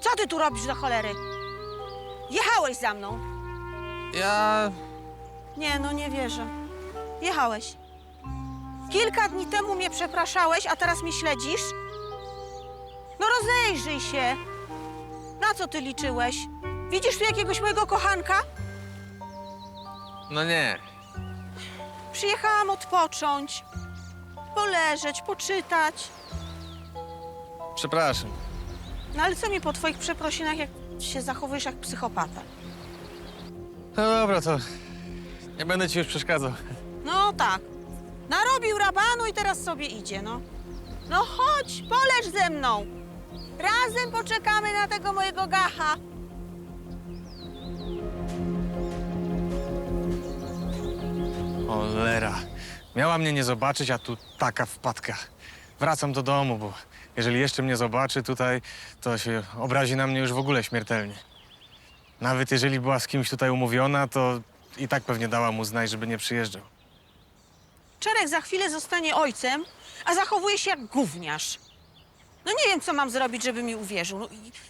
Co ty tu robisz do cholery? Jechałeś za mną. Ja... Nie, no nie wierzę. Jechałeś. Kilka dni temu mnie przepraszałeś, a teraz mnie śledzisz? No rozejrzyj się. Na co ty liczyłeś? Widzisz tu jakiegoś mojego kochanka? No nie. Przyjechałam odpocząć, poleżeć, poczytać. Przepraszam. No ale co mi po twoich przeprosinach, jak się zachowujesz jak psychopata? No dobra, to nie będę ci już przeszkadzał. No tak. Narobił rabanu i teraz sobie idzie, no. No chodź, poleż ze mną. Razem poczekamy na tego mojego gacha. Olera. Miała mnie nie zobaczyć, a tu taka wpadka. Wracam do domu, bo jeżeli jeszcze mnie zobaczy tutaj, to się obrazi na mnie już w ogóle śmiertelnie. Nawet jeżeli była z kimś tutaj umówiona, to i tak pewnie dała mu znać, żeby nie przyjeżdżał. Czarek za chwilę zostanie ojcem, a zachowuje się jak gówniarz. No nie wiem, co mam zrobić, żeby mi uwierzył. No,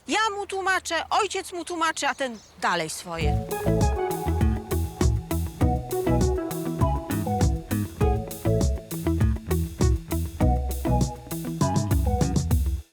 ja mu tłumaczę, ojciec mu tłumaczy, a ten dalej swoje.